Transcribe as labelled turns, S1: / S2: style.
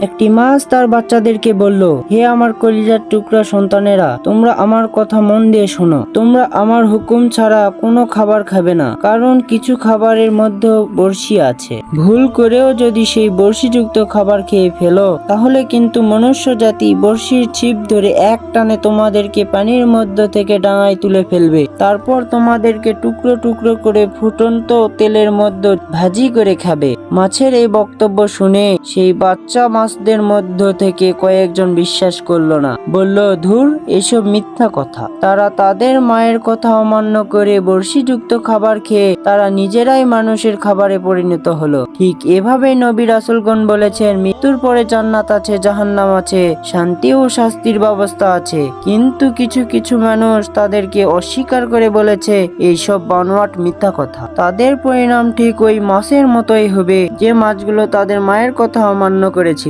S1: একটি মাছ তার বাচ্চাদেরকে বলল, হে আমার কলিজার টুকরা সন্তানেরা, তোমরা আমার কথা মন দিয়ে শোনো। তোমরা আমার হুকুম ছাড়া কোনো খাবার খাবে না, কারণ কিছু খাবারের মধ্যে বড়শি আছে। ভুল করেও যদি সেই বড়শিযুক্ত খাবার খেয়ে ফেলো, তাহলে কিন্তু মনুষ্য জাতি বড়শির ছিপ ধরে এক টানে তোমাদেরকে পানির মধ্য থেকে ডাঙায় তুলে ফেলবে। তারপর তোমাদেরকে টুকরো টুকরো করে ফুটন্ত তেলের মধ্যে ভাজি করে খাবে। মাছের এই বক্তব্য শুনে সেই বাচ্চা মাছদের মধ্য থেকে কয়েকজন বিশ্বাস করল না। বলল, ধুর, এসব মিথ্যা কথা। তারা তাদের মায়ের কথা অমান্য করে বর্ষিযুক্ত খাবার খেয়ে তারা নিজেরাই মানুষের খাবারে পরিণত হলো। ঠিক এভাবে নবী রাসুলগণ বলেছেন, মৃত্যুর পরে জান্নাত আছে, জাহান্নাম আছে, শান্তি ও শাস্তির ব্যবস্থা আছে। কিন্তু কিছু কিছু মানুষ তাদেরকে অস্বীকার করে বলেছে, এইসব বানোয়াট মিথ্যা কথা। তাদের পরিণাম ঠিক ওই মাছের মতোই হবে যে মাছগুলো তাদের মায়ের কথা অমান্য করেছিল।